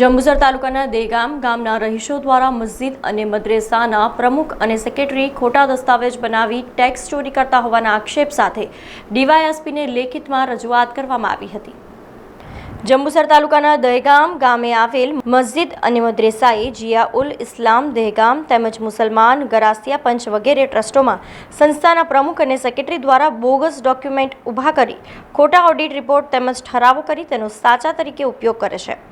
જંબુસર તાલુકાના દેગામ ગામના રહીશો દ્વારા મસ્જિદ અને મદ્રેસાના પ્રમુખ અને સેક્રેટરી ખોટા દસ્તાવેજ બનાવી ટેક્સ ચોરી કરતા હોવાના આક્ષેપ સાથે ડીવાયએસપીને લેખિતમાં રજૂઆત કરવામાં આવી હતી. જંબુસર તાલુકાના દહેગામ ગામે આવેલ મસ્જિદ અને મદ્રેસાએ જિયા ઉલ ઇસ્લામ દહેગામ તેમજ મુસલમાન, ગરાસિયા પંચ વગેરે ટ્રસ્ટોમાં સંસ્થાના પ્રમુખ અને સેક્રેટરી દ્વારા બોગસ ડોક્યુમેન્ટ ઊભા કરી ખોટા ઓડિટ રિપોર્ટ તેમજ ઠરાવો કરી તેનો સાચા તરીકે ઉપયોગ કરે છે.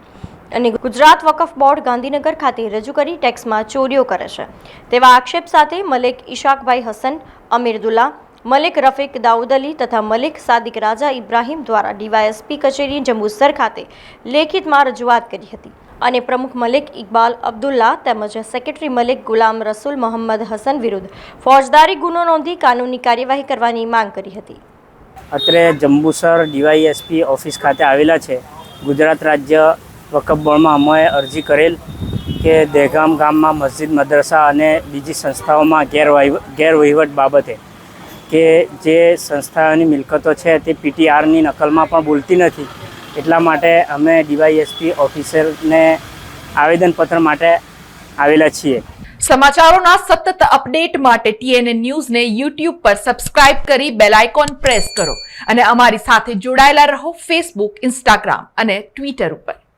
અને ગુજરાત વકફ બોર્ડ ગાંધીનગર ખાતે રજૂ કરી ટેક્સમાં ચોરીઓ કરે છે. તેવા આક્ષેપ સાથે મલેક ઇશાકભાઈ હસન અમીરદુલ્લા મલિક રફીક દાઉદ અલી તથા મલિક સાદિક રાજા ઇબ્રાહીમ દ્વારા ડીવાયએસપી કચેરી જંબુસર ખાતે લેખિતમાં રજૂઆત કરી હતી. અને પ્રમુખ મલિક ઇકબાલ અબ્દુલ્લા તેમજ સેક્રેટરી મલિક ગુલામ રસુલ મોહમ્મદ હસન વિરુદ્ધ ફોજદારી ગુનો નોંધી કાનૂની કાર્યવાહી કરવાની માંગ કરી હતી. અત્રે જંબુસર ડીવાયએસપી ઓફિસ ખાતે આવેલા છે. ગુજરાત રાજ્ય વકફ બોર્ડમાં અમે અરજી કરેલ કે દહેગામ ગામમાં મસ્જિદ, મદ્રસા અને બીજી સંસ્થાઓમાં ગેરવહીવ ગેરવહીવટ બાબતે કે જે સંસ્થાઓની મિલકતો છે તે પીટીઆરની નકલમાં પણ બોલતી નથી. એટલા માટે અમે ડીવાયએસપી ઓફિસરને આવેદનપત્ર માટે આવેલા છીએ. સમાચારોના સતત અપડેટ માટે ટીએનએ ન્યૂઝને યુટ્યુબ પર સબસ્ક્રાઇબ કરી બેલ આઇકોન પ્રેસ કરો અને અમારી સાથે જોડાયેલા રહો ફેસબુક, ઇન્સ્ટાગ્રામ અને ટ્વિટર ઉપર.